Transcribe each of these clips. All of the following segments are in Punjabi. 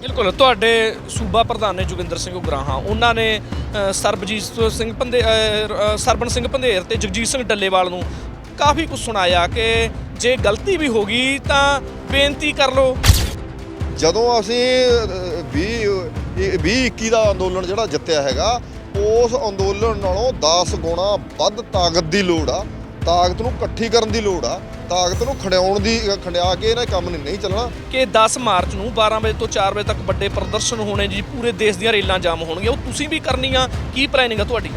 ਬਿਲਕੁਲ ਤੁਹਾਡੇ ਸੂਬਾ ਪ੍ਰਧਾਨ ਨੇ ਜੋਗਿੰਦਰ ਸਿੰਘ ਉਗਰਾਹਾਂ ਉਹਨਾਂ ਨੇ ਸਰਬਜੀਤ ਸਿੰਘ ਪੰਦੇ ਅ, ਸਰਬਨ ਸਿੰਘ ਪੰਧੇਰ ਤੇ ਜਗਜੀਤ ਸਿੰਘ ਡੱਲੇਵਾਲ ਨੂੰ ਕਾਫੀ ਕੁਝ ਸੁਣਾਇਆ ਕਿ ਜੇ ਗਲਤੀ ਵੀ ਹੋ ਗਈ ਤਾਂ ਬੇਨਤੀ ਕਰ ਲਓ। ਜਦੋਂ ਅਸੀਂ 20 20 21 ਦਾ ਅੰਦੋਲਨ ਜਿਹੜਾ ਜਿੱਤਿਆ ਹੈਗਾ ਉਸ ਅੰਦੋਲਨ ਨਾਲੋਂ 10 ਗੁਣਾ ਵੱਧ ਤਾਕਤ ਦੀ ਲੋੜ ਆ। ਤਾਕਤ ਨੂੰ ਇਕੱਠੀ ਕਰਨ ਦੀ ਲੋੜ ਆ। ਤਾਕਤ ਨੂੰ ਖੜਿਆਉਣ ਦੀ ਖੰਡਿਆ ਕੇ ਇਹਨਾਂ ਕੰਮ ਨਹੀਂ ਚੱਲਣਾ। ਕਿ 10 ਮਾਰਚ ਨੂੰ 12 ਵਜੇ ਤੋਂ 4 ਵਜੇ ਤੱਕ ਵੱਡੇ ਪ੍ਰਦਰਸ਼ਨ ਹੋਣੇ ਜੀ, ਪੂਰੇ ਦੇਸ਼ ਦੀਆਂ ਰੇਲਾਂ ਜਾਮ ਹੋਣਗੀਆਂ। ਉਹ ਤੁਸੀਂ ਵੀ ਕਰਨੀਆਂ, ਕੀ ਪਲੈਨਿੰਗ ਆ ਤੁਹਾਡੀ?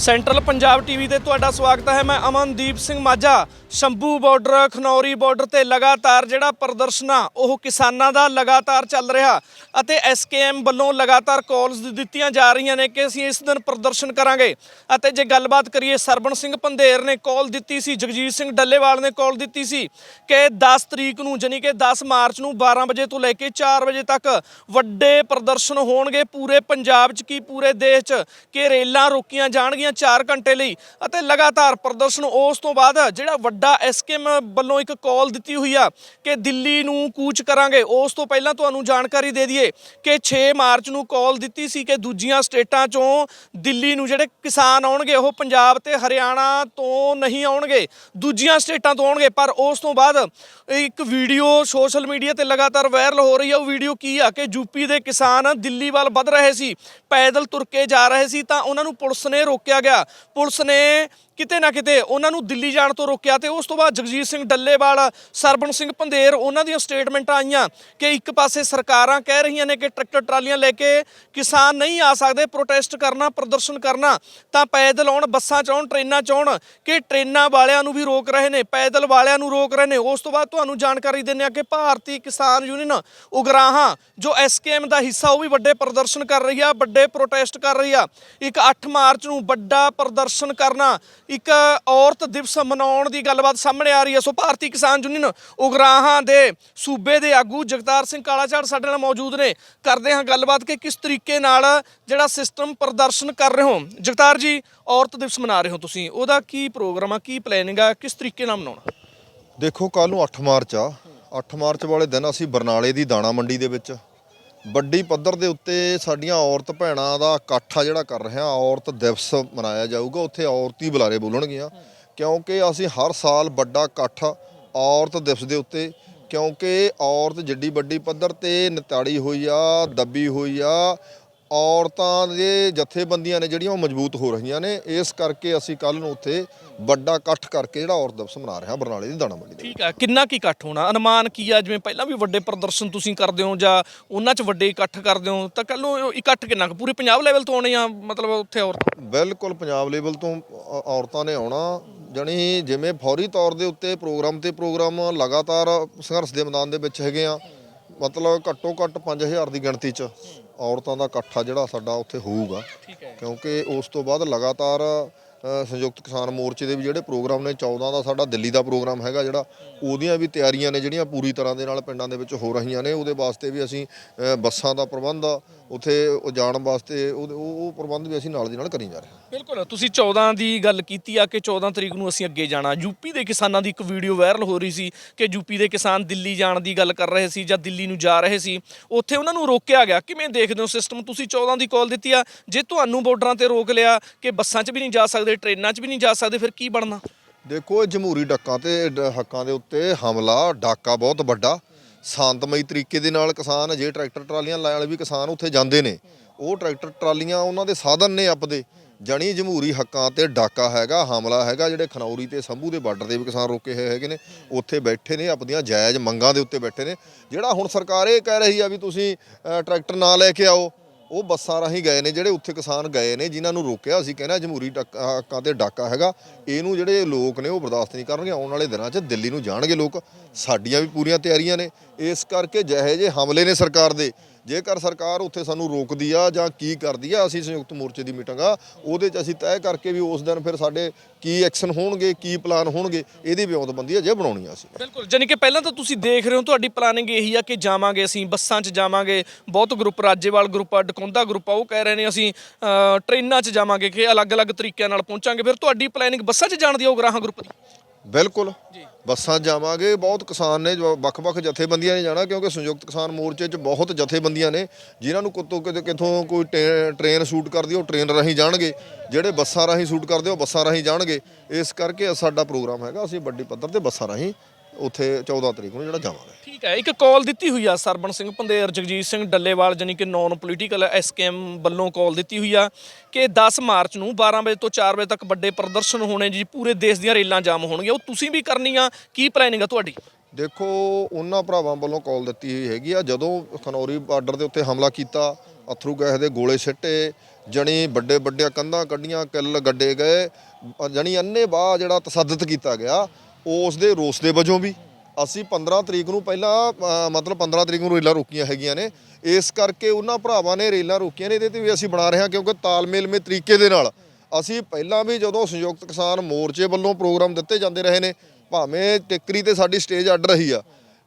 ਸੈਂਟਰਲ ਪੰਜਾਬ ਟੀਵੀ ਤੇ ਤੁਹਾਡਾ ਸਵਾਗਤ ਹੈ। ਮੈਂ ਅਮਨਦੀਪ ਸਿੰਘ ਮਾਝਾ, ਸ਼ੰਭੂ ਬਾਰਡਰ ਖਨੌਰੀ ਬਾਰਡਰ ਤੇ ਲਗਾਤਾਰ ਜਿਹੜਾ ਪ੍ਰਦਰਸ਼ਨ ਆ, ਉਹ ਕਿਸਾਨਾਂ ਦਾ ਲਗਾਤਾਰ ਚੱਲ ਰਿਹਾ ਅਤੇ ਐਸਕੇਐਮ ਵੱਲੋਂ ਲਗਾਤਾਰ ਕਾਲਸ ਦਿੱਤੀਆਂ ਜਾ ਰਹੀਆਂ ਨੇ ਕਿ ਅਸੀਂ ਇਸ ਦਿਨ ਪ੍ਰਦਰਸ਼ਨ ਕਰਾਂਗੇ। ਅਤੇ ਜੇ ਗੱਲਬਾਤ ਕਰੀਏ, ਸਰਬਣ ਸਿੰਘ ਪੰਧੇਰ ਨੇ ਕਾਲ ਦਿੱਤੀ ਸੀ, ਜਗਜੀਤ ਸਿੰਘ ਡੱਲੇਵਾਲ ਨੇ ਕਾਲ ਦਿੱਤੀ ਸੀ ਕਿ 10 ਤਰੀਕ ਨੂੰ, ਜਾਣੀ ਕਿ 10 ਮਾਰਚ ਨੂੰ 12 ਵਜੇ ਤੋਂ ਲੈ ਕੇ 4 ਵਜੇ ਤੱਕ ਵੱਡੇ ਪ੍ਰਦਰਸ਼ਨ ਹੋਣਗੇ ਪੂਰੇ ਪੰਜਾਬ 'ਚ ਕੀ ਪੂਰੇ ਦੇਸ਼ 'ਚ, ਕਿ ਰੇਲਾਂ ਰੋਕੀਆਂ ਜਾਣਗੀਆਂ 4 ਘੰਟੇ ਲਈ ਅਤੇ ਲਗਾਤਾਰ ਪ੍ਰਦਰਸ਼ਨ ਉਸ ਤੋਂ ਬਾਅਦ ਜਿਹੜਾ ਵੱਡਾ ਐਸਕੇਐਮ ਵੱਲੋਂ ਇੱਕ ਕਾਲ ਦਿੱਤੀ ਹੋਈ ਆ ਕਿ ਦਿੱਲੀ ਨੂੰ ਕੂਚ ਕਰਾਂਗੇ, ਉਸ ਤੋਂ ਪਹਿਲਾਂ ਤੁਹਾਨੂੰ ਜਾਣਕਾਰੀ ਦੇ ਦਈਏ ਕਿ 6 ਮਾਰਚ ਨੂੰ ਕਾਲ ਦਿੱਤੀ ਸੀ ਕਿ ਦੂਜੀਆਂ ਸਟੇਟਾਂ 'ਚੋਂ ਦਿੱਲੀ ਨੂੰ ਜਿਹੜੇ ਕਿਸਾਨ ਆਉਣਗੇ, ਉਹ ਪੰਜਾਬ ਤੇ ਹਰਿਆਣਾ ਤੋਂ ਨਹੀਂ ਆਉਣਗੇ, ਦੂਜੀਆਂ ਸਟੇਟਾਂ ਤੋਂ ਆਉਣਗੇ, ਪਰ ਉਸ ਤੋਂ ਬਾਅਦ ਇੱਕ ਵੀਡੀਓ ਸੋਸ਼ਲ ਮੀਡੀਆ ਤੇ ਲਗਾਤਾਰ ਵਾਇਰਲ ਹੋ ਰਹੀ ਹੈ ਉਹ ਵੀਡੀਓ ਕੀ ਆ ਕਿ ਯੂਪੀ ਦੇ ਕਿਸਾਨ ਦਿੱਲੀ ਵੱਲ ਵੱਧ ਰਹੇ ਸੀ, ਪੈਦਲ ਤੁਰ ਕੇ ਜਾ ਰਹੇ ਸੀ, ਤਾਂ ਉਹਨਾਂ ਨੂੰ ਪੁਲਿਸ ਨੇ ਰੋਕਿਆ ਗਿਆ। ਪੁਲਿਸ ਨੇ ਕਿਤੇ ਨਾ ਕਿਤੇ ਉਹਨਾਂ ਨੂੰ ਦਿੱਲੀ ਜਾਣ ਤੋਂ ਰੋਕਿਆ ਤੇ ਉਸ ਤੋਂ ਬਾਅਦ ਜਗਜੀਤ ਸਿੰਘ ਡੱਲੇਵਾਲ, ਸਰਬਣ ਸਿੰਘ ਪੰਧੇਰ ਉਹਨਾਂ ਦੀਆਂ ਸਟੇਟਮੈਂਟਾਂ ਆਈਆਂ ਕਿ ਇੱਕ ਪਾਸੇ ਸਰਕਾਰਾਂ ਕਹਿ ਰਹੀਆਂ ਨੇ ਕਿ ਟਰੈਕਟਰ ਟਰਾਲੀਆਂ ਲੈ ਕੇ ਕਿਸਾਨ ਨਹੀਂ ਆ ਸਕਦੇ, ਪ੍ਰੋਟੈਸਟ ਕਰਨਾ, ਪ੍ਰਦਰਸ਼ਨ ਕਰਨਾ, ਤਾਂ ਪੈਦਲ ਆਉਣ, ਬੱਸਾਂ 'ਚ ਆਉਣ, ਟ੍ਰੇਨਾਂ 'ਚ ਆਉਣ, ਕਿ ਟ੍ਰੇਨਾਂ ਵਾਲਿਆਂ ਨੂੰ ਵੀ ਰੋਕ ਰਹੇ ਨੇ, ਪੈਦਲ ਵਾਲਿਆਂ ਨੂੰ ਰੋਕ ਰਹੇ ਨੇ। ਉਸ ਤੋਂ ਬਾਅਦ ਤੁਹਾਨੂੰ ਜਾਣਕਾਰੀ ਦਿੰਦੇ ਆ ਕਿ ਭਾਰਤੀ ਕਿਸਾਨ ਯੂਨੀਅਨ ਉਗਰਾਹਾਂ, ਜੋ ਐਸਕੇਐਮ ਦਾ ਹਿੱਸਾ, ਉਹ ਵੀ ਵੱਡੇ ਪ੍ਰਦਰਸ਼ਨ ਕਰ ਰਹੀ ਆ, ਵੱਡੇ ਪ੍ਰੋਟੈਸਟ ਕਰ ਰਹੀ ਆ। ਇੱਕ 8 ਮਾਰਚ ਨੂੰ ਵੱਡਾ ਪ੍ਰਦਰਸ਼ਨ ਕਰਨਾ ਇੱਕ ਔਰਤ ਦਿਵਸ ਮਨਾਉਣ ਦੀ ਗੱਲਬਾਤ ਸਾਹਮਣੇ ਆ ਰਹੀ ਹੈ। ਸੋ ਭਾਰਤੀ ਕਿਸਾਨ ਯੂਨੀਅਨ ਉਗਰਾਹਾਂ ਦੇ ਸੂਬੇ ਦੇ ਆਗੂ ਜਗਤਾਰ ਸਿੰਘ ਕਾਲਾਝਾੜ ਸਾਡੇ ਨਾਲ ਮੌਜੂਦ ਨੇ। ਕਰਦੇ ਹਾਂ ਗੱਲਬਾਤ ਕਿ ਕਿਸ ਤਰੀਕੇ ਨਾਲ ਜਿਹੜਾ ਸਿਸਟਮ ਪ੍ਰਦਰਸ਼ਨ ਕਰ ਰਹੇ ਹੋ? ਜਗਤਾਰ ਜੀ, ਔਰਤ ਦਿਵਸ ਮਨਾ ਰਹੇ ਹੋ ਤੁਸੀਂ। ਉਹਦਾ ਕੀ ਪ੍ਰੋਗਰਾਮ ਆ, ਕੀ ਪਲੈਨਿੰਗ ਆ, ਕਿਸ ਤਰੀਕੇ ਨਾਲ ਮਨਾਉਣਾ? ਦੇਖੋ ਕੱਲ ਨੂੰ 8 ਮਾਰਚ ਆ। 8 ਮਾਰਚ ਵਾਲੇ ਦਿਨ ਅਸੀਂ ਬਰਨਾਲੇ ਦੀ ਦਾਣਾ ਮੰਡੀ ਦੇ ਵਿੱਚ ਵੱਡੀ ਪੱਧਰ ਦੇ ਉੱਤੇ ਸਾਡੀਆਂ ਔਰਤ ਭੈਣਾਂ ਦਾ ਇਕੱਠ ਆ ਜਿਹੜਾ ਕਰ ਰਿਹਾ ਔਰਤ ਦਿਵਸ ਮਨਾਇਆ ਜਾਊਗਾ, ਉੱਥੇ ਔਰਤੀ ਬੁਲਾਰੇ ਬੋਲਣਗੀਆਂ। ਕਿਉਂਕਿ ਅਸੀਂ ਹਰ ਸਾਲ ਵੱਡਾ ਇਕੱਠ ਔਰਤ ਦਿਵਸ ਦੇ ਉੱਤੇ, ਕਿਉਂਕਿ ਔਰਤ ਜੱਡੀ ਵੱਡੀ ਪੱਧਰ ਤੇ ਨਿਤਾੜੀ ਹੋਈ ਆ, ਦੱਬੀ ਹੋਈ ਆ ਔਰਤਾਂ ਦੇ ਜਥੇਬੰਦੀਆਂ ਨੇ ਜਿਹੜੀਆਂ ਉਹ ਮਜ਼ਬੂਤ ਹੋ ਰਹੀਆਂ ਨੇ ਇਸ ਕਰਕੇ ਅਸੀਂ ਕੱਲ ਨੂੰ ਉੱਥੇ ਵੱਡਾ ਇਕੱਠ ਕਰਕੇ ਜਿਹੜਾ ਔਰਤ ਦਿਵਸ ਮਨਾ ਰਹੇ ਹਾਂ ਬਰਨਾਲੇ ਦੀ ਦਾਣਾ ਮੰਡੀ ਦੇ। ਠੀਕ ਆ ਕਿੰਨਾ ਕੀ ਇਕੱਠ ਹੋਣਾ? ਅਨੁਮਾਨ ਕੀ ਆ? ਜਿਵੇਂ ਪਹਿਲਾਂ ਵੀ ਵੱਡੇ ਪ੍ਰਦਰਸ਼ਨ ਤੁਸੀਂ ਕਰਦੇ ਹੋ ਜਾਂ ਉਹਨਾਂ 'ਚ ਵੱਡੇ ਇਕੱਠ ਕਰਦੇ ਹੋ ਤਾਂ ਕੱਲ ਨੂੰ ਇਕੱਠ ਕਿੰਨਾ ਕੁ? ਪੂਰੇ ਪੰਜਾਬ ਲੈਵਲ ਤੋਂ ਆਉਣੇ ਆ ਮਤਲਬ ਉੱਥੇ ਔਰਤ? ਬਿਲਕੁਲ ਪੰਜਾਬ ਲੈਵਲ ਤੋਂ ਔਰਤਾਂ ਨੇ ਆਉਣਾ ਜਾਣੀ ਜਿਵੇਂ ਫੌਰੀ ਤੌਰ ਦੇ ਉੱਤੇ ਪ੍ਰੋਗਰਾਮ ਤੇ ਪ੍ਰੋਗਰਾਮ ਲਗਾਤਾਰ ਸੰਘਰਸ਼ ਦੇ ਮੈਦਾਨ ਦੇ ਵਿੱਚ ਹੈਗੇ ਆ ਮਤਲਬ ਘੱਟੋ ਘੱਟ 5000 ਦੀ ਗਿਣਤੀ 'ਚ। ਔਰਤਾਂ ਦਾ ਇਕੱਠਾ ਜਿਹੜਾ ਸਾਡਾ ਉੱਥੇ ਹੋਊਗਾ ਠੀਕ ਹੈ ਕਿਉਂਕਿ ਉਸ ਤੋਂ ਬਾਅਦ ਲਗਾਤਾਰ ਸੰਯੁਕਤ ਕਿਸਾਨ ਮੋਰਚੇ ਦੇ ਵੀ ਜਿਹੜੇ ਪ੍ਰੋਗਰਾਮ ਨੇ 14 ਦਾ ਸਾਡਾ ਦਿੱਲੀ ਦਾ ਪ੍ਰੋਗਰਾਮ ਹੈਗਾ ਜਿਹੜਾ, ਉਹਦੀਆਂ ਵੀ ਤਿਆਰੀਆਂ ਨੇ ਜਿਹੜੀਆਂ ਪੂਰੀ ਤਰ੍ਹਾਂ ਦੇ ਨਾਲ ਪਿੰਡਾਂ ਦੇ ਵਿੱਚ ਹੋ ਰਹੀਆਂ ਨੇ। ਉਹਦੇ ਵਾਸਤੇ ਵੀ ਅਸੀਂ ਬੱਸਾਂ ਦਾ ਪ੍ਰਬੰਧ ਆ, ਉੱਥੇ ਜਾਣ ਵਾਸਤੇ ਉਹ ਉਹ ਪ੍ਰਬੰਧ ਵੀ ਅਸੀਂ ਨਾਲ ਦੀ ਨਾਲ ਕਰੀ ਜਾ ਰਹੇ ਹਾਂ। ਬਿਲਕੁਲ, ਤੁਸੀਂ 14 ਦੀ ਗੱਲ ਕੀਤੀ ਆ ਕਿ 14 ਤਰੀਕ ਨੂੰ ਅਸੀਂ ਅੱਗੇ ਜਾਣਾ। ਯੂਪੀ ਦੇ ਕਿਸਾਨਾਂ ਦੀ ਇੱਕ ਵੀਡੀਓ ਵਾਇਰਲ ਹੋ ਰਹੀ ਸੀ ਕਿ ਯੂਪੀ ਦੇ ਕਿਸਾਨ ਦਿੱਲੀ ਜਾਣ ਦੀ ਗੱਲ ਕਰ ਰਹੇ ਸੀ ਜਾਂ ਦਿੱਲੀ ਨੂੰ ਜਾ ਰਹੇ ਸੀ। ਉੱਥੇ ਉਹਨਾਂ ਨੂੰ ਰੋਕਿਆ ਗਿਆ। ਕਿਵੇਂ ਦੇਖਦੇ ਹੋ ਸਿਸਟਮ ਤੁਸੀਂ 14 ਦੀ ਕਾਲ ਦਿੱਤੀ ਆ। ਜੇ ਤੁਹਾਨੂੰ ਬਾਰਡਰਾਂ ਤੇ ਰੋਕ ਲਿਆ ਕਿ ਬੱਸਾਂ 'ਚ ਵੀ ਨਹੀਂ ਜਾ ਸਕਦੇ ਟ੍ਰੇਨਾਂ 'ਚ ਵੀ ਨਹੀਂ ਜਾ ਸਕਦੇ ਫਿਰ ਕੀ ਬਣਨਾ? ਦੇਖੋ ਇਹ ਜਮਹੂਰੀ ਡੱਕਾਂ ਤੇ ਡ- ਹੱਕਾਂ ਦੇ ਉੱਤੇ ਹਮਲਾ ਡਾਕਾ ਬਹੁਤ ਵੱਡਾ। ਸ਼ਾਂਤਮਈ ਤਰੀਕੇ ਦੇ ਨਾਲ ਕਿਸਾਨ ਜੇ ਟਰੈਕਟਰ ਟਰਾਲੀਆਂ ਲੈਣ ਵਾਲੇ ਵੀ ਕਿਸਾਨ ਉੱਥੇ ਜਾਂਦੇ ਨੇ। ਉਹ ਟਰੈਕਟਰ ਟਰਾਲੀਆਂ ਉਹਨਾਂ ਦੇ ਸਾਧਨ ਨੇ ਆਪਦੇ। ਜਣੀ ਜਮਹੂਰੀ ਹੱਕਾਂ ਤੇ ਡਾਕਾ ਹੈਗਾ ਹਮਲਾ ਹੈਗਾ ਜਿਹੜੇ ਖਨੌਰੀ ਤੇ ਸੰਭੂ ਦੇ ਬਾਰਡਰ ਦੇ ਵੀ ਕਿਸਾਨ ਰੋਕੇ ਹੋਏ ਹੈਗੇ ਨੇ ਉੱਥੇ ਬੈਠੇ ਨੇ ਆਪਣੀਆਂ ਜਾਇਜ਼ ਮੰਗਾਂ ਦੇ ਉੱਤੇ ਬੈਠੇ ਨੇ। ਜਿਹੜਾ ਹੁਣ ਸਰਕਾਰ ਇਹ ਕਹਿ ਰਹੀ ਆ ਵੀ ਤੁਸੀਂ ਅ, ਟਰੈਕਟਰ ਨਾ ਲੈ ਕੇ ਆਓ ਉਹ ਬੱਸਾਂ ਰਾਹੀਂ ਗਏ ਨੇ ਜਿਹੜੇ ਉੱਥੇ ਕਿਸਾਨ ਗਏ ਨੇ, ਜਿਨ੍ਹਾਂ ਨੂੰ ਰੋਕਿਆ ਅਸੀਂ ਕਹਿੰਦਾ ਜਮਹੂਰੀ ਡੱਕ- ਹੱਕਾਂ ਤੇ ਡਾਕਾ ਹੈਗਾ। ਇਹਨੂੰ ਜਿਹੜੇ ਲੋਕ ਨੇ ਉਹ ਬਰਦਾਸ਼ਤ ਨਹੀਂ ਕਰਨਗੇ, ਆਉਣ ਵਾਲੇ ਦਿਨਾਂ 'ਚ ਦਿੱਲੀ ਨੂੰ ਜਾਣਗੇ ਲੋਕ। ਸਾਡੀਆਂ ਵੀ ਪੂਰੀਆਂ ਤਿਆਰੀਆਂ ਨੇ। ਇਸ ਕਰਕੇ ਜਿਹੇ ਜੇ ਹਮਲੇ ਨੇ ਸਰਕਾਰ ਦੇ ਜੇਕਰ ਸਰਕਾਰ ਉੱਥੇ ਸਾਨੂੰ ਰੋਕਦੀ ਆ ਜਾਂ ਕੀ ਕਰਦੀ ਆ ਅਸੀਂ ਸੰਯੁਕਤ ਮੋਰਚੇ ਦੀ ਮੀਟਿੰਗ ਆ ਉਹਦੇ 'ਚ ਅਸੀਂ ਤੈਅ ਕਰਕੇ ਵੀ ਉਸ ਦਿਨ ਫਿਰ ਸਾਡੇ ਕੀ ਐਕਸ਼ਨ ਹੋਣਗੇ ਕੀ ਪਲਾਨ ਹੋਣਗੇ ਇਹਦੀ ਵਿਉਂਤਬੰਦੀ ਆ ਜੇ ਬਣਾਉਣੀ ਆ ਅਸੀਂ। ਬਿਲਕੁਲ ਜਾਨੀ ਕਿ ਪਹਿਲਾਂ ਤਾਂ ਤੁਸੀਂ ਦੇਖ ਰਹੇ ਹੋ ਤੁਹਾਡੀ ਪਲਾਨਿੰਗ ਇਹੀ ਆ ਕਿ ਜਾਵਾਂਗੇ ਅਸੀਂ ਬੱਸਾਂ 'ਚ ਜਾਵਾਂਗੇ ਬਹੁਤ ਗਰੁੱਪ ਰਾਜੇਵਾਲ ਗਰੁੱਪ ਆ ਡਕੌਂਦਾ ਗਰੁੱਪ ਆ ਉਹ ਕਹਿ ਰਹੇ ਨੇ ਅਸੀਂ ਟ੍ਰੇਨਾਂ 'ਚ ਜਾਵਾਂਗੇ ਕਿ ਅਲੱਗ-ਅਲੱਗ ਤਰੀਕਿਆਂ ਨਾਲ ਪਹੁੰਚਾਂਗੇ ਫਿਰ ਤੁਹਾਡੀ ਪਲਾਨਿੰਗ ਬੱਸਾਂ 'ਚ ਜਾਣ ਦੀ ਆ ਉਗਰਾਹਾਂ ਗਰੁੱਪ ਦੀ? ਬਿਲਕੁਲ। ਜੀ। ਬੱਸਾਂ ਜਾਵਾਂਗੇ, ਬਹੁਤ ਕਿਸਾਨ ਨੇ ਜੋ ਵੱਖ-ਵੱਖ ਜਥੇਬੰਦੀਆਂ ਨੇ ਜਾਣਾ ਕਿਉਂਕਿ ਸੰਯੁਕਤ ਕਿਸਾਨ ਮੋਰਚੇ 'ਚ ਬਹੁਤ ਜਥੇਬੰਦੀਆਂ ਨੇ, ਜਿਨ੍ਹਾਂ ਨੂੰ ਕਿਤੋਂ ਕਿਤੇ, ਕਿਥੋਂ ਕੋਈ ਟੇ- ਟ੍ਰੇਨ ਸ਼ੂਟ ਕਰਦੀ ਉਹ ਟ੍ਰੇਨ ਰਾਹੀਂ ਜਾਣਗੇ। ਜਿਹੜੇ ਬੱਸਾਂ ਰਾਹੀਂ ਸ਼ੂਟ ਕਰਦੇ ਉਹ ਬੱਸਾਂ ਰਾਹੀਂ ਜਾਣਗੇ। ਇਸ ਕਰਕੇ ਸਾਡਾ ਪ੍ਰੋਗਰਾਮ ਹੈਗਾ, ਅਸੀਂ ਵੱਡੀ ਪੱਧਰ ਤੇ ਬੱਸਾਂ ਰਾਹੀਂ ਉੱਥੇ 14 ਤਰੀਕ ਨੂੰ ਜਿਹੜਾ ਜਾਵਾਂਗੇ। ਠੀਕ ਹੈ ਇੱਕ ਕਾਲ ਦਿੱਤੀ ਹੋਈ ਆ ਸਰਬਣ ਸਿੰਘ ਪੰਦੇਰ ਜਗਜੀਤ ਸਿੰਘ ਡੱਲੇਵਾਲ ਜਾਨੀ ਕਿ ਨੌਨ ਪੋਲੀਟੀਕਲ ਐਸਕੇਐਮ ਵੱਲੋਂ ਕਾਲ ਦਿੱਤੀ ਹੋਈ ਆ ਕਿ 10 ਮਾਰਚ ਨੂੰ 12 ਵਜੇ ਤੋਂ 4 ਵਜੇ ਤੱਕ ਵੱਡੇ ਪ੍ਰਦਰਸ਼ਨ ਹੋਣੇ ਜੀ ਪੂਰੇ ਦੇਸ਼ ਦੀਆਂ ਰੇਲਾਂ ਜਾਮ ਹੋਣਗੀਆਂ। ਉਹ ਤੁਸੀਂ ਵੀ ਕਰਨੀਆਂ ਕੀ ਪਲੈਨਿੰਗ ਆ ਤੁਹਾਡੀ? ਦੇਖੋ ਉਹਨਾਂ ਭਰਾਵਾਂ ਵੱਲੋਂ ਕਾਲ ਦਿੱਤੀ ਹੋਈ ਹੈਗੀ ਆ। ਜਦੋਂ ਖਨੌਰੀ ਬਾਰਡਰ ਦੇ ਉੱਤੇ ਹਮਲਾ ਕੀਤਾ ਅਥਰੂ ਗੈਸ ਦੇ ਗੋਲੇ ਸਿੱਟੇ ਜਣੀ ਵੱਡੇ ਵੱਡੇ ਕੰਧਾਂ ਕੱਢੀਆਂ ਕਿੱਲ ਗੱਡੇ ਗਏ ਜਣੀ ਅੰਨੇ ਬਾਹ ਜਿਹੜਾ ਤਸੱਦਦ ਕੀਤਾ ਗਿਆ ਉਸ ਦੇ ਰੋਸ ਦੇ ਵਜੋਂ ਵੀ ਅਸੀਂ 15 ਤਰੀਕ ਨੂੰ ਪਹਿਲਾਂ ਮਤਲਬ 15 ਤਰੀਕ ਨੂੰ ਰੇਲਾਂ ਰੋਕੀਆਂ ਹੈਗੀਆਂ ਨੇ। ਇਸ ਕਰਕੇ ਉਹਨਾਂ ਭਰਾਵਾਂ ਨੇ ਰੇਲਾਂ ਰੋਕੀਆਂ ਨੇ, ਇਹਦੇ ਤੇ ਵੀ ਅਸੀਂ ਬਣਾ ਰਹੇ ਹਾਂ ਕਿਉਂਕਿ ਤਾਲਮੇਲਮੇ ਤਰੀਕੇ ਦੇ ਨਾਲ ਅਸੀਂ ਪਹਿਲਾਂ ਵੀ ਜਦੋਂ ਸੰਯੁਕਤ ਕਿਸਾਨ ਮੋਰਚੇ ਵੱਲੋਂ ਪ੍ਰੋਗਰਾਮ ਦਿੱਤੇ ਜਾਂਦੇ ਰਹੇ ਨੇ, ਭਾਵੇਂ ਟਿੱਕਰੀ ਤੇ ਸਾਡੀ ਸਟੇਜ ਅੱਡ ਰਹੀ ਆ,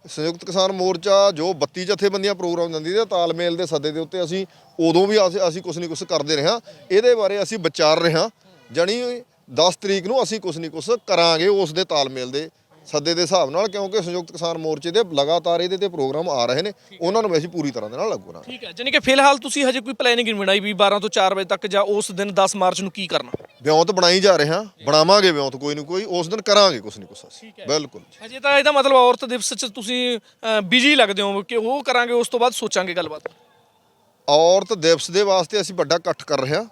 ਸੰਯੁਕਤ ਕਿਸਾਨ ਮੋਰਚਾ ਜੋ 32 ਜਥੇਬੰਦੀਆਂ ਪ੍ਰੋਗਰਾਮ ਦਿੰਦੀ ਤੇ ਤਾਲਮੇਲ ਦੇ ਸੱਦੇ ਦੇ ਉੱਤੇ ਅਸੀਂ ਉਦੋਂ ਵੀ ਅਸੀਂ ਅਸੀਂ ਕੁਝ ਨਹੀਂ ਕੁਝ ਕਰਦੇ ਰਹੇ ਹਾਂ। ਇਹਦੇ ਬਾਰੇ ਅਸੀਂ ਵਿਚਾਰ ਰਹੇ ਹਾਂ। ਜਾਣੀ 10 ਤਰੀਕ ਨੂੰ ਅਸੀਂ ਕੁਝ ਨਹੀਂ ਕੁਝ ਕਰਾਂਗੇ ਉਸ ਦੇ ਤਾਲਮੇਲ ਦੇ ਸੱਦੇ ਦੇ ਹਿਸਾਬ ਨਾਲ ਕਿਉਂਕਿ ਸੰਯੁਕਤ ਕਿਸਾਨ ਮੋਰਚੇ ਦੇ ਲਗਾਤਾਰ ਇਹਦੇ ਤੇ ਪ੍ਰੋਗਰਾਮ ਆ ਰਹੇ ਨੇ ਉਹਨਾਂ ਨੂੰ ਅਸੀਂ ਪੂਰੀ ਤਰ੍ਹਾਂ ਦੇ ਨਾਲ ਲਾਗੂ ਕਰਾਂਗੇ। ਠੀਕ ਹੈ ਜਾਨੀ ਕਿ ਫਿਲਹਾਲ ਤੁਸੀਂ ਹਜੇ ਕੋਈ ਪਲੈਨਿੰਗ ਨਹੀਂ ਬਣਾਈ ਵੀ 12 ਤੋਂ 4 ਵਜੇ ਤੱਕ ਜਾਂ ਉਸ ਦਿਨ 10 ਮਾਰਚ ਨੂੰ ਕੀ ਕਰਨਾ? ਵਿਉਂਤ ਬਣਾਈ ਜਾ ਰਹੇ ਹਾਂ ਬਣਾਵਾਂਗੇ ਵਿਉਂਤ ਕੋਈ ਨਹੀਂ ਕੋਈ ਉਸ ਦਿਨ ਕਰਾਂਗੇ ਕੁਝ ਨਹੀਂ ਕੁਝ ਅਸੀਂ। ਬਿਲਕੁਲ ਹਜੇ ਤਾਂ ਇਹਦਾ ਮਤਲਬ ਔਰਤ ਦਿਵਸ 'ਚ ਤੁਸੀਂ ਬਿਜ਼ੀ ਲੱਗਦੇ ਹੋ ਕਿ ਉਹ ਕਰਾਂਗੇ ਉਸ ਤੋਂ ਬਾਅਦ ਸੋਚਾਂਗੇ ਗੱਲਬਾਤ। ਔਰਤ ਦਿਵਸ ਦੇ ਵਾਸਤੇ ਅਸੀਂ ਵੱਡਾ ਇਕੱਠ ਕਰ ਰਹੇ ਹਾਂ।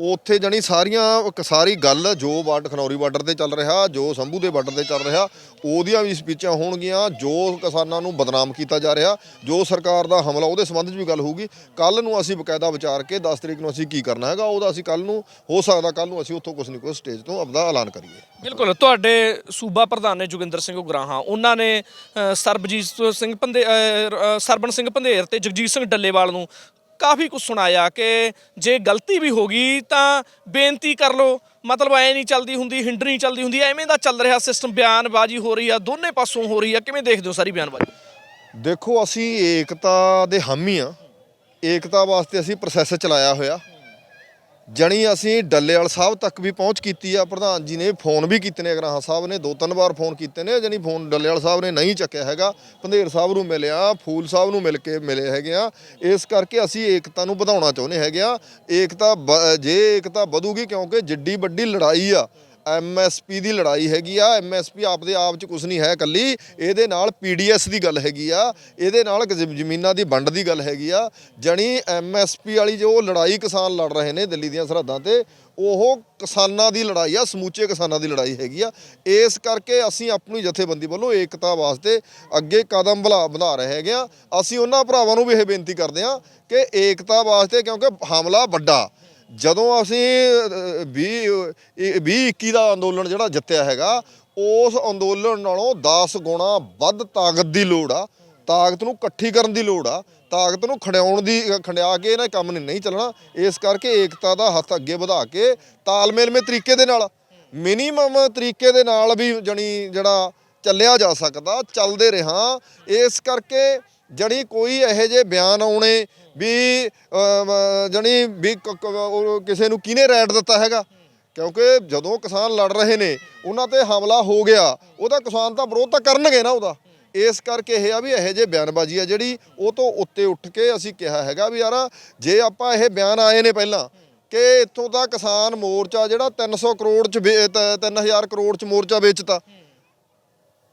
ਉੱਥੇ ਜਣੀ ਸਾਰੀਆਂ ਇੱਕ ਸਾਰੀ ਗੱਲ ਜੋ ਬਾਰਡਰ ਖਨੌਰੀ ਬਾਰਡਰ ਤੇ ਚੱਲ ਰਿਹਾ ਜੋ ਸੰਭੂ ਦੇ ਬਾਰਡਰ ਤੇ ਚੱਲ ਰਿਹਾ ਉਹਦੀਆਂ ਵੀ ਸਪੀਚਾਂ ਹੋਣਗੀਆਂ ਜੋ ਕਿਸਾਨਾਂ ਨੂੰ ਬਦਨਾਮ ਕੀਤਾ ਜਾ ਰਿਹਾ ਜੋ ਸਰਕਾਰ ਦਾ ਹਮਲਾ ਉਹਦੇ ਸੰਬੰਧ 'ਚ ਵੀ ਗੱਲ ਹੋਊਗੀ। ਕੱਲ ਨੂੰ ਅਸੀਂ ਬਕਾਇਦਾ ਵਿਚਾਰ ਕੇ 10 ਤਰੀਕ ਨੂੰ ਅਸੀਂ ਕੀ ਕਰਨਾ ਹੈਗਾ ਉਹਦਾ ਅਸੀਂ ਕੱਲ ਨੂੰ ਹੋ ਸਕਦਾ ਕੱਲ ਨੂੰ ਅਸੀਂ ਉੱਥੋਂ ਕੁਝ ਨਹੀਂ ਕੁਝ ਸਟੇਜ ਤੋਂ ਆਪਦਾ ਐਲਾਨ ਕਰੀਏ। ਬਿਲਕੁਲ ਤੁਹਾਡੇ ਸੂਬਾ ਪ੍ਰਧਾਨ ਨੇ ਜੋਗਿੰਦਰ ਸਿੰਘ ਉਗਰਾਹਾਂ ਉਹਨਾਂ ਨੇ ਸਰਬਜੀਤ ਸਿੰਘ ਪੰਦੇ ਅ, ਸਰਬਣ ਸਿੰਘ ਪੰਧੇਰ ਤੇ ਜਗਜੀਤ ਸਿੰਘ ਡੱਲੇਵਾਲ ਨੂੰ ਕਾਫੀ ਕੁਝ ਸੁਣਾਇਆ ਕਿ ਜੇ ਗਲਤੀ ਵੀ ਹੋ ਗਈ ਤਾਂ ਬੇਨਤੀ ਕਰ ਲਓ। ਮਤਲਬ ਐ ਨਹੀਂ ਚੱਲਦੀ ਹੁੰਦੀ ਹਿੰਡ ਨਹੀਂ ਚੱਲਦੀ ਹੁੰਦੀ, ਐਵੇਂ ਦਾ ਚੱਲ ਰਿਹਾ ਸਿਸਟਮ ਬਿਆਨਬਾਜ਼ੀ ਹੋ ਰਹੀ ਆ, ਦੋਨੇ ਪਾਸੋਂ ਹੋ ਰਹੀ ਆ। ਕਿਵੇਂ ਦੇਖਦੇ ਹੋ ਸਾਰੀ ਬਿਆਨਬਾਜ਼ੀ? ਦੇਖੋ, ਅਸੀਂ ਏਕਤਾ ਦੇ ਹਾਮੀ ਆ। ਏਕਤਾ ਵਾਸਤੇ ਅਸੀਂ ਪ੍ਰੋਸੈਸ ਚਲਾਇਆ ਹੋਇਆ। ਜਣੀ ਅਸੀਂ ਡੱਲੇਵਾਲ ਸਾਹਿਬ ਤੱਕ ਵੀ ਪਹੁੰਚ ਕੀਤੀ ਆ। ਪ੍ਰਧਾਨ ਜੀ ਨੇ ਫੋਨ ਵੀ ਕੀਤੇ ਨੇ ਅਗਰਾਹਾਂ ਸਾਹਿਬ ਨੇ। ਦੋ ਤਿੰਨ ਵਾਰ ਫੋਨ ਕੀਤੇ ਨੇ, ਜਣੀ ਫੋਨ ਡੱਲੇਵਾਲ ਸਾਹਿਬ ਨੇ ਨਹੀਂ ਚੱਕਿਆ ਹੈਗਾ। ਪੰਧੇਰ ਸਾਹਿਬ ਨੂੰ ਮਿਲਿਆ ਫੂਲ ਸਾਹਿਬ ਨੂੰ ਮਿਲ ਕੇ ਮਿਲੇ ਹੈਗੇ ਆ। ਇਸ ਕਰਕੇ ਅਸੀਂ ਏਕਤਾ ਨੂੰ ਵਧਾਉਣਾ ਚਾਹੁੰਦੇ ਹੈਗੇ ਆ। ਏਕਤਾ ਬ- ਜੇ ਏਕਤਾ ਵਧੂਗੀ ਕਿਉਂਕਿ ਜਿੱਡੀ ਵੱਡੀ ਲੜਾਈ ਆ ਐਮਐਸਪੀ ਦੀ ਲੜਾਈ ਹੈਗੀ ਆ ਐਮਐਸਪੀ ਆਪਦੇ ਆਪ ਚ ਕੁਝ ਨਹੀਂ ਹੈ ਕੱਲੀ ਇਹਦੇ ਨਾਲ ਪੀਡੀਐਸ ਦੀ ਗੱਲ ਹੈਗੀ ਆ, ਇਹਦੇ ਨਾਲ ਜ਼ਮੀਨਾਂ ਦੀ ਵੰਡ ਦੀ ਗੱਲ ਹੈਗੀ ਆ, ਜਣੀ ਐਮਐਸਪੀ ਵਾਲੀ ਜੋ ਲੜਾਈ ਕਿਸਾਨ ਲੜ ਰਹੇ ਨੇ ਦਿੱਲੀ ਦੀਆਂ ਸਰਹੱਦਾਂ ਤੇ, ਉਹ ਕਿਸਾਨਾਂ ਦੀ ਲੜਾਈ ਆ, ਸਮੂਚੇ ਕਿਸਾਨਾਂ ਦੀ ਲੜਾਈ ਹੈਗੀ ਆ। ਇਸ ਕਰਕੇ ਅਸੀਂ ਆਪਣੀ ਜਥੇਬੰਦੀ ਵੱਲੋਂ ਏਕਤਾ ਵਾਸਤੇ ਅੱਗੇ ਕਦਮ ਵਧਾ ਵਧਾ ਰਹੇ ਹੈਗੇ ਆ। ਅਸੀਂ ਉਹਨਾਂ ਭਰਾਵਾਂ ਨੂੰ ਵੀ ਇਹ ਬੇਨਤੀ ਕਰਦੇ ਆ ਕਿ ਏਕਤਾ ਵਾਸਤੇ ਕਿਉਂਕਿ ਹਮਲਾ ਵੱਡਾ ਜਦੋਂ ਅਸੀਂ 20 20 21 ਦਾ ਅੰਦੋਲਨ ਜਿਹੜਾ ਜਿੱਤਿਆ ਹੈਗਾ, ਉਸ ਅੰਦੋਲਨ ਨਾਲੋਂ 10 ਗੁਣਾ ਵੱਧ ਤਾਕਤ ਦੀ ਲੋੜ ਆ। ਤਾਕਤ ਨੂੰ ਇਕੱਠੀ ਕਰਨ ਦੀ ਲੋੜ ਆ। ਤਾਕਤ ਨੂੰ ਖੜਿਆਉਣ ਦੀ ਖੰਡਿਆ ਕੇ ਇਹਨਾਂ ਕੰਮ ਨੇ ਨਹੀਂ ਚੱਲਣਾ। ਇਸ ਕਰਕੇ ਏਕਤਾ ਦਾ ਹੱਥ ਅੱਗੇ ਵਧਾ ਕੇ ਤਾਲਮੇਲਮੇ ਤਰੀਕੇ ਦੇ ਨਾਲ, ਮਿਨੀਮਮ ਤਰੀਕੇ ਦੇ ਨਾਲ ਵੀ ਜਣੀ ਜਿਹੜਾ ਚੱਲਿਆ ਜਾ ਸਕਦਾ, ਚੱਲਦੇ ਰਹਾ। ਇਸ ਕਰਕੇ ਜਣੀ ਕੋਈ ਇਹੋ ਜਿਹੇ ਬਿਆਨ ਆਉਣੇ ਵੀ ਅਮ, ਜਣੀ ਵੀ ਕਿਸੇ ਨੂੰ ਕਿਹਨੇ ਰੈਟ ਦਿੱਤਾ ਹੈਗਾ? ਕਿਉਂਕਿ ਜਦੋਂ ਕਿਸਾਨ ਲੜ ਰਹੇ ਨੇ ਉਹਨਾਂ ਤੇ ਹਮਲਾ ਹੋ ਗਿਆ ਉਹਦਾ ਕਿਸਾਨ ਤਾਂ ਵਿਰੋਧ ਤਾਂ ਕਰਨਗੇ ਨਾ ਉਹਦਾ। ਇਸ ਕਰਕੇ ਇਹ ਆ ਵੀ ਇਹੋ ਜਿਹੇ ਬਿਆਨਬਾਜ਼ੀ ਆ ਜਿਹੜੀ ਉਹ ਤੋਂ ਉੱਤੇ ਉੱਠ ਕੇ ਅਸੀਂ ਕਿਹਾ ਹੈਗਾ ਵੀ ਯਾਰ ਜੇ ਆਪਾਂ ਇਹ ਬਿਆਨ ਆਏ ਨੇ ਪਹਿਲਾਂ ਕਿ ਇੱਥੋਂ ਦਾ ਕਿਸਾਨ ਮੋਰਚਾ ਜਿਹੜਾ 300 ਕਰੋੜ ਚ ਵੇ- ਤ- 3000 ਕਰੋੜ ਚ ਮੋਰਚਾ ਵੇਚਤਾ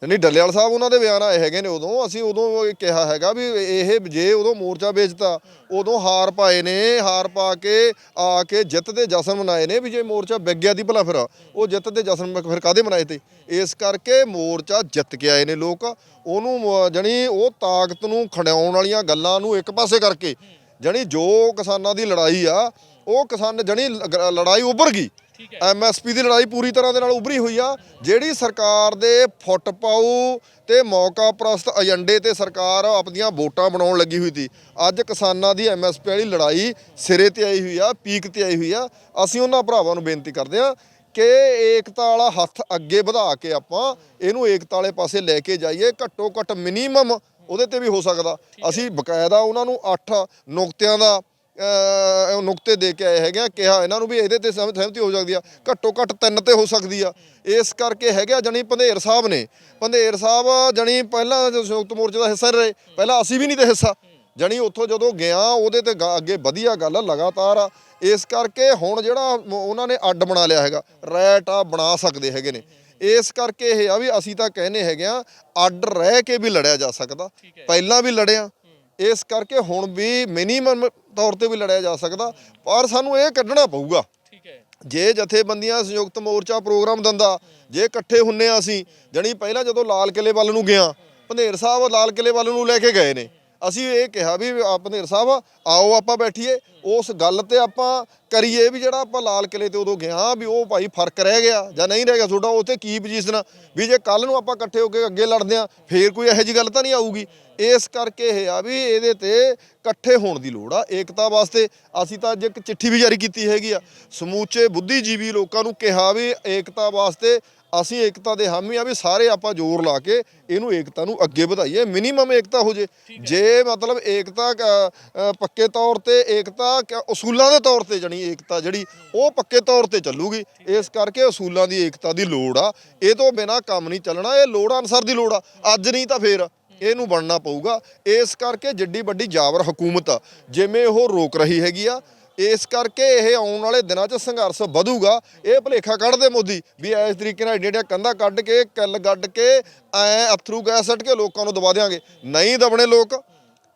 ਨਹੀਂ ਡੱਲੇਵਾਲ ਸਾਹਿਬ ਉਹਨਾਂ ਦੇ ਬਿਆਨ ਆਏ ਹੈਗੇ ਨੇ ਉਦੋਂ, ਅਸੀਂ ਉਦੋਂ ਇਹ ਕਿਹਾ ਹੈਗਾ ਵੀ ਇਹ ਜੇ ਉਦੋਂ ਮੋਰਚਾ ਵੇਚਤਾ, ਉਦੋਂ ਹਾਰ ਪਾਏ ਨੇ, ਹਾਰ ਪਾ ਕੇ ਆ ਕੇ ਜਿੱਤ ਦੇ ਜਸ਼ਨ ਮਨਾਏ ਨੇ ਵੀ ਜੇ ਮੋਰਚਾ ਵਿਕ ਗਿਆ ਦੀ ਭਲਾ ਫਿਰ, ਉਹ ਜਿੱਤ ਦੇ ਜਸ਼ਨ ਫਿਰ ਕਾਦੇ ਮਨਾਏ ਤੇ? ਇਸ ਕਰਕੇ ਮੋਰਚਾ ਜਿੱਤ ਕੇ ਆਏ ਨੇ ਲੋਕ, ਉਹਨੂੰ ਮ- ਜਾਣੀ ਉਹ ਤਾਕਤ ਨੂੰ ਖੜਾਉਣ ਵਾਲੀਆਂ ਗੱਲਾਂ ਨੂੰ ਇੱਕ ਪਾਸੇ ਕਰਕੇ ਜਾਣੀ ਜੋ ਕਿਸਾਨਾਂ ਦੀ ਲੜਾਈ ਆ, ਉਹ ਕਿਸਾਨ ਜਾਣੀ ਲੜਾਈ ਉੱਭਰ ਗਈ। ਐਮਐਸਪੀ ਦੀ ਲੜਾਈ ਪੂਰੀ ਤਰ੍ਹਾਂ ਦੇ ਨਾਲ ਉਭਰੀ ਹੋਈ ਆ। ਜਿਹੜੀ ਸਰਕਾਰ ਦੇ ਫੁੱਟ ਪਾਉ ਤੇ ਮੌਕਾ ਪ੍ਰਸਤ ਏਜੰਡੇ ਤੇ ਸਰਕਾਰ ਆਪਣੀਆਂ ਵੋਟਾਂ ਬਣਾਉਣ ਲੱਗੀ ਹੋਈ ਸੀ। ਅੱਜ ਕਿਸਾਨਾਂ ਦੀ ਐਮਐਸਪੀ ਵਾਲੀ ਲੜਾਈ ਸਿਰੇ ਤੇ ਆਈ ਹੋਈ ਆ ਪੀਕ ਤੇ ਆਈ ਹੋਈ ਆ। ਅਸੀਂ ਉਹਨਾਂ ਭਰਾਵਾਂ ਨੂੰ ਬੇਨਤੀ ਕਰਦੇ ਆ ਕਿ ਏਕਤਾ ਵਾਲਾ ਹੱਥ ਅੱਗੇ ਵਧਾ ਕੇ ਆਪਾਂ ਇਹਨੂੰ ਏਕਤਾ ਵਾਲੇ ਪਾਸੇ ਲੈ ਕੇ ਜਾਈਏ। ਘੱਟੋ ਘੱਟ ਮਿਨੀਮਮ ਉਹਦੇ ਤੇ ਵੀ ਹੋ ਸਕਦਾ। ਅਸੀਂ ਬਕਾਇਦਾ ਉਹਨਾਂ ਨੂੰ 8 ਨੁਕਤਿਆਂ ਦਾ ਨੁਕਤੇ ਦੇ ਕੇ ਆਏ ਹੈਗੇ ਆ ਕਿਹਾ ਇਹਨਾਂ ਨੂੰ ਵੀ ਇਹਦੇ ਤੇ ਸਹਿਮ- ਸਹਿਮਤੀ ਹੋ ਸਕਦੀ ਆ। ਘੱਟੋ ਘੱਟ ਤਿੰਨ ਤੇ ਹੋ ਸਕਦੀ ਆ। ਇਸ ਕਰਕੇ ਹੈਗੇ ਜਣੀ ਪੰਧੇਰ ਸਾਹਿਬ ਨੇ। ਪੰਧੇਰ ਸਾਹਿਬ ਜਣੀ ਪਹਿਲਾਂ ਜੋ ਸੰਯੁਕਤ ਮੋਰਚੇ ਦਾ ਹਿੱਸਾ ਰਹੇ ਪਹਿਲਾਂ ਅਸੀਂ ਵੀ ਨਹੀਂ ਤੇ ਹਿੱਸਾ। ਜਣੀ ਉੱਥੋਂ ਜਦੋਂ ਗਿਆ ਉਹਦੇ ਤੇ ਅੱਗੇ ਵਧੀਆ ਗੱਲ ਆ ਲਗਾਤਾਰ ਆ। ਇਸ ਕਰਕੇ ਹੁਣ ਜਿਹੜਾ ਉਹਨਾਂ ਨੇ ਅੱਡ ਬਣਾ ਲਿਆ ਹੈਗਾ ਰੈਟ ਆ ਬਣਾ ਸਕਦੇ ਹੈਗੇ ਨੇ। ਇਸ ਕਰਕੇ ਇਹ ਆ ਵੀ ਅਸੀਂ ਤਾਂ ਕਹਿੰਦੇ ਹੈਗੇ ਆ ਅੱਡ ਰਹਿ ਕੇ ਵੀ ਲੜਿਆ ਜਾ ਸਕਦਾ। ਪਹਿਲਾਂ ਵੀ ਲੜਿਆ। ਇਸ ਕਰਕੇ ਹੁਣ ਵੀ ਮਿਨੀਮਮ ਤੌਰ ਤੇ ਵੀ ਲੜਿਆ ਜਾ ਸਕਦਾ ਪਰ ਸਾਨੂੰ ਇਹ ਕੱਢਣਾ ਪਊਗਾ। ਠੀਕ ਹੈ। ਜੇ ਜਥੇਬੰਦੀਆਂ ਸੰਯੁਕਤ ਮੋਰਚਾ ਪ੍ਰੋਗਰਾਮ ਦਿੰਦਾ ਜੇ ਇਕੱਠੇ ਹੁੰਨੇ ਆ ਅਸੀਂ ਜਣੀ ਪਹਿਲਾਂ ਜਦੋਂ ਲਾਲ ਕਿਲੇ ਵੱਲ ਨੂੰ ਗਿਆ ਭੰਦੇਰ ਸਾਹਿਬ ਲਾਲ ਕਿਲੇ ਵੱਲ ਨੂੰ ਲੈ ਕੇ ਗਏ ਨੇ। ਅਸੀਂ ਇਹ ਕਿਹਾ ਵੀ ਆ ਭੰਦੇਰ ਸਾਹਿਬ ਆਓ ਆਪਾਂ ਬੈਠੀਏ ਉਸ ਗੱਲ ਤੇ ਆਪਾਂ ਕਰੀਏ ਵੀ ਜਿਹੜਾ ਆਪਾਂ ਲਾਲ ਕਿਲੇ ਤੇ ਉਦੋਂ ਗਿਆ ਵੀ ਉਹ ਭਾਈ ਫ਼ਰਕ ਰਹਿ ਗਿਆ ਜਾਂ ਨਹੀਂ ਰਹਿ ਗਿਆ ਤੁਹਾਡਾ ਉੱਥੇ ਕੀ ਪੋਜੀਸ਼ਨ ਵੀ ਜੇ ਕੱਲ ਨੂੰ ਆਪਾਂ ਇਕੱਠੇ ਹੋ ਕੇ ਅੱਗੇ ਲੜਦੇ ਆ ਫੇਰ ਕੋਈ ਇਹੋ ਜੀ ਗੱਲ ਤਾਂ ਨਹੀਂ ਆਊਗੀ। ਇਸ ਕਰਕੇ ਇਹ ਆ ਵੀ ਇਹਦੇ ਤੇ ਇਕੱਠੇ ਹੋਣ ਦੀ ਲੋੜ ਆ ਏਕਤਾ ਵਾਸਤੇ ਅਸੀਂ ਤਾਂ ਅੱਜ ਇੱਕ ਚਿੱਠੀ ਵੀ ਜਾਰੀ ਕੀਤੀ ਹੈਗੀ ਆ। ਸਮੂਚੇ ਬੁੱਧੀਜੀਵੀ ਲੋਕਾਂ ਨੂੰ ਕਿਹਾ ਵੀ ਏਕਤਾ ਵਾਸਤੇ ਅਸੀਂ ਏਕਤਾ ਦੇ ਹਾਮੀ ਆ ਵੀ ਸਾਰੇ ਆਪਾਂ ਜ਼ੋਰ ਲਾ ਕੇ ਇਹਨੂੰ ਏਕਤਾ ਨੂੰ ਅੱਗੇ ਵਧਾਈਏ ਮਿਨੀਮਮ ਏਕਤਾ ਹੋ ਜੇ। ਜੇ ਮਤਲਬ ਏਕਤਾ ਪੱਕੇ ਤੌਰ ਤੇ ਏਕਤਾ ਕ- ਅਸੂਲਾਂ ਦੇ ਤੌਰ ਤੇ ਜਣੀ ਏਕਤਾ ਜਿਹੜੀ ਉਹ ਪੱਕੇ ਤੌਰ ਤੇ ਚੱਲੂਗੀ। ਇਸ ਕਰਕੇ ਅਸੂਲਾਂ ਦੀ ਏਕਤਾ ਦੀ ਲੋੜ ਆ। ਇਹ ਤੋਂ ਬਿਨਾ ਕੰਮ ਨਹੀਂ ਚੱਲਣਾ, ਇਹ ਲੋੜ ਅਨਸਰ ਦੀ ਲੋੜ ਆ। ਅੱਜ ਨਹੀਂ ਤਾਂ ਫੇਰ ਇਹਨੂੰ ਬਣਨਾ ਪਊਗਾ। ਇਸ ਕਰਕੇ ਜਿੱਡੀ ਵੱਡੀ ਜਾਬਰ ਹਕੂਮਤ ਆ, ਜਿਵੇਂ ਉਹ ਰੋਕ ਰਹੀ ਹੈਗੀ ਆ, ਇਸ ਕਰਕੇ ਇਹ ਆਉਣ ਵਾਲੇ ਦਿਨਾਂ 'ਚ ਸੰਘਰਸ਼ ਵਧੂਗਾ। ਇਹ ਭਲੇਖਾ ਕੱਢਦੇ ਮੋਦੀ ਵੀ ਇਸ ਤਰੀਕੇ ਨਾਲ ਏਡੀਆਂ ਕੰਧਾਂ ਕੱਢ ਕੇ, ਕਿੱਲ ਗੱਡ ਕੇ ਐ ਅਥਰੂ ਗੈਸ ਸੱਟ ਕੇ ਲੋਕਾਂ ਨੂੰ ਦਬਾ ਦਿਆਂਗੇ। ਨਹੀਂ ਦਬਣੇ ਲੋਕ,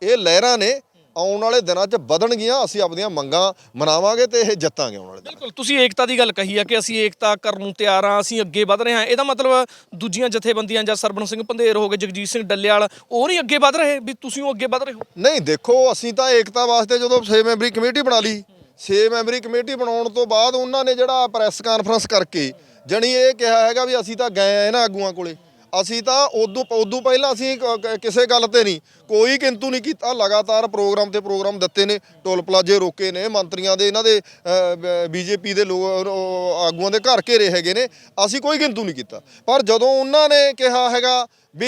ਇਹ ਲਹਿਰਾਂ ਨੇ ਆਉਣ ਵਾਲੇ ਦਿਨਾਂ 'ਚ ਵਧਣਗੀਆਂ ਅਸੀਂ ਆਪਣੀਆਂ ਮੰਗਾਂ ਮਨਾਵਾਂਗੇ ਤੇ ਇਹ ਜਿੱਤਾਂਗੇ ਆਉਣ ਵਾਲੇ ਦਿਨਾਂ। ਬਿਲਕੁਲ ਤੁਸੀਂ ਏਕਤਾ ਦੀ ਗੱਲ ਕਹੀ ਆ ਕਿ ਅਸੀਂ ਏਕਤਾ ਕਰਨ ਨੂੰ ਤਿਆਰ ਆ ਅਸੀਂ ਅੱਗੇ ਵਧ ਰਹੇ ਹਾਂ। ਇਹਦਾ ਮਤਲਬ ਦੂਜੀਆਂ ਜਥੇਬੰਦੀਆਂ ਜਾਂ ਸਰਬਨ ਸਿੰਘ ਪੰਧੇਰ ਹੋ ਗਏ ਜਗਜੀਤ ਸਿੰਘ ਡੱਲੇਵਾਲ ਉਹ ਨਹੀਂ ਅੱਗੇ ਵਧ ਰਹੇ ਵੀ ਤੁਸੀਂ ਉਹ ਅੱਗੇ ਵਧ ਰਹੇ ਹੋ? ਨਹੀਂ ਦੇਖੋ ਅਸੀਂ ਤਾਂ ਏਕਤਾ ਵਾਸਤੇ ਜਦੋਂ 6 ਮੈਂਬਰੀ ਕਮੇਟੀ ਬਣਾ ਲਈ 6 ਮੈਂਬਰੀ ਕਮੇਟੀ ਬਣਾਉਣ ਤੋਂ ਬਾਅਦ ਉਹਨਾਂ ਨੇ ਜਿਹੜਾ ਪ੍ਰੈਸ ਕਾਨਫਰੰਸ ਕਰਕੇ ਜਣੀ ਇਹ ਕਿਹਾ ਹੈਗਾ ਵੀ ਅਸੀਂ ਤਾਂ ਗਏ ਆ ਇਹਨਾਂ ਆਗੂਆਂ ਕੋਲੇ। ਅਸੀਂ ਤਾਂ ਉਦੋਂ ਉਦੋਂ ਪਹਿਲਾਂ ਅਸੀਂ ਕ- ਕਿਸੇ ਗੱਲ ਤੇ ਨਹੀਂ, ਕੋਈ ਕਿੰਤੂ ਨਹੀਂ ਕੀਤਾ। ਲਗਾਤਾਰ ਪ੍ਰੋਗਰਾਮ ਤੇ ਪ੍ਰੋਗਰਾਮ ਦਿੱਤੇ ਨੇ, ਟੋਲ ਪਲਾਜੇ ਰੋਕੇ ਨੇ, ਮੰਤਰੀਆਂ ਦੇ ਇਹਨਾਂ ਦੇ ਬੀਜੇਪੀ ਦੇ ਲੋਕ ਆਗੂਆਂ ਦੇ ਘਰ ਘੇਰੇ ਹੈਗੇ ਨੇ। ਅਸੀਂ ਕੋਈ ਕਿੰਤੂ ਨਹੀਂ ਕੀਤਾ। ਪਰ ਜਦੋਂ ਉਹਨਾਂ ਨੇ ਕਿਹਾ ਹੈਗਾ ਵੀ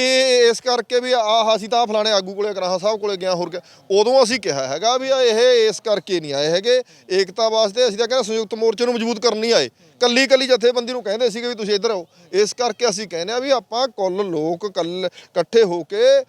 ਇਸ ਕਰਕੇ ਵੀ ਆਹ ਅਸੀਂ ਤਾਂ ਫਲਾਣੇ ਆਗੂ ਕੋਲੇ ਕਰਾਹਾ ਸਾਹਿਬ ਕੋਲੇ ਗਿਆ ਹੋਰ ਕਿਆ, ਉਦੋਂ ਅਸੀਂ ਕਿਹਾ ਹੈਗਾ ਵੀ ਇਹ ਇਸ ਕਰਕੇ ਨਹੀਂ ਆਏ ਹੈਗੇ। ਏਕਤਾ ਵਾਸਤੇ ਅਸੀਂ ਤਾਂ ਕਹਿੰਦੇ ਸੰਯੁਕਤ ਮੋਰਚੇ ਨੂੰ ਮਜ਼ਬੂਤ ਕਰਨ ਨਹੀਂ ਆਏ। ਕੱਲੀ ਕੱਲੀ ਜਥੇਬੰਦੀ ਨੂੰ ਕਹਿੰਦੇ ਸੀਗੇ ਵੀ ਤੁਸੀਂ ਇੱਧਰ ਆਓ। ਇਸ ਕਰਕੇ ਅਸੀਂ ਕਹਿੰਦੇ ਆ ਵੀ ਆਪਾਂ ਕੁੱਲ ਲੋਕ ਕੱਲ ਇਕੱਠੇ ਹੋ ਕੇ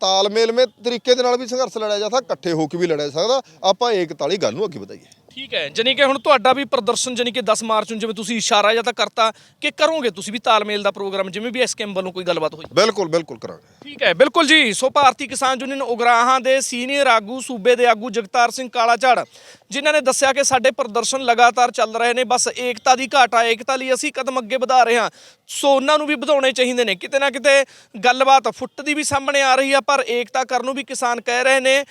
ਤਾਲਮੇਲ ਮੇ ਤਰੀਕੇ ਦੇ ਨਾਲ ਵੀ ਸੰਘਰਸ਼ ਲੜਿਆ ਜਾ ਸਕਦਾ ਇਕੱਠੇ ਹੋ ਕੇ ਵੀ ਲੜਿਆ ਸਕਦਾ। ਆਪਾਂ ਏਕਤਾ ਵਾਲੀ ਗੱਲ ਨੂੰ ਅੱਗੇ ਵਧਾਈਏ। ਠੀਕ ਹੈ ਜਾਨੀ ਕਿ ਹੁਣ ਤੁਹਾਡਾ ਵੀ ਪ੍ਰਦਰਸ਼ਨ ਜਾਨੀ ਕਿ 10 ਮਾਰਚ ਨੂੰ ਜਿਵੇਂ ਤੁਸੀਂ ਇਸ਼ਾਰਾ ਜਾਂ ਤਾਂ ਕਰਤਾ ਕਿ ਕਰੋਗੇ ਤੁਸੀਂ ਵੀ ਤਾਲਮੇਲ ਦਾ ਪ੍ਰੋਗਰਾਮ ਜਿਵੇਂ ਵੀ ਐਸਕੇਐਮ ਵੱਲੋਂ ਕੋਈ ਗੱਲਬਾਤ ਹੋਈ? ਬਿਲਕੁਲ ਬਿਲਕੁਲ ਕਰਾਂਗੇ। ਠੀਕ ਹੈ ਬਿਲਕੁਲ ਜੀ। ਸੋ ਭਾਰਤੀ ਕਿਸਾਨ ਯੂਨੀਅਨ ਉਗਰਾਹਾਂ ਦੇ ਸੀਨੀਅਰ ਆਗੂ ਸੂਬੇ ਦੇ ਆਗੂ ਜਗਤਾਰ ਸਿੰਘ ਕਾਲਾਝੜ ਜਿਨ੍ਹਾਂ ਨੇ ਦੱਸਿਆ ਕਿ ਸਾਡੇ ਪ੍ਰਦਰਸ਼ਨ ਲਗਾਤਾਰ ਚੱਲ ਰਹੇ ਨੇ ਬਸ ਏਕਤਾ ਦੀ ਘਾਟ ਆ। ਏਕਤਾ ਲਈ ਅਸੀਂ ਕਦਮ ਅੱਗੇ ਵਧਾ ਰਹੇ ਹਾਂ। ਸੋ ਉਹਨਾਂ ਨੂੰ ਵੀ ਵਧਾਉਣੇ ਚਾਹੀਦੇ ਨੇ। ਕਿਤੇ ਨਾ ਕਿਤੇ ਗੱਲਬਾਤ ਫੁੱਟ ਦੀ ਵੀ ਸਾਹਮਣੇ ਆ ਰਹੀ ਆ ਪਰ ਏਕਤਾ ਕਰਨ ਨੂੰ ਵੀ ਕਿਸਾਨ ਕਹਿ ਰਹੇ ਨੇ।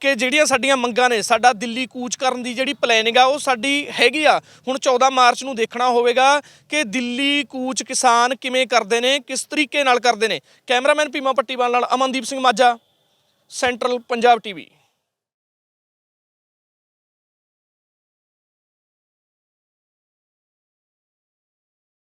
ਕਿ ਜਿਹੜੀਆਂ ਸਾਡੀਆਂ ਮੰਗਾਂ ਨੇ, ਸਾਡਾ ਦਿੱਲੀ ਕੂਚ ਕਰਨ ਦੀ ਜਿਹੜੀ ਪਲੈਨਿੰਗ ਆ, ਉਹ ਸਾਡੀ ਹੈਗੀ ਆ। ਹੁਣ 14 ਮਾਰਚ ਨੂੰ ਦੇਖਣਾ ਹੋਵੇਗਾ ਕਿ ਦਿੱਲੀ ਕੂਚ ਕਿਸਾਨ ਕਿਵੇਂ ਕਰਦੇ ਨੇ, ਕਿਸ ਤਰੀਕੇ ਨਾਲ ਕਰਦੇ ਨੇ। ਕੈਮਰਾਮੈਨ ਪੀਮਾ ਪੱਟੀਵਾਲ ਨਾਲ ਅਮਨਦੀਪ ਸਿੰਘ ਮਾਝਾ, ਸੈਂਟਰਲ ਪੰਜਾਬ ਟੀਵੀ।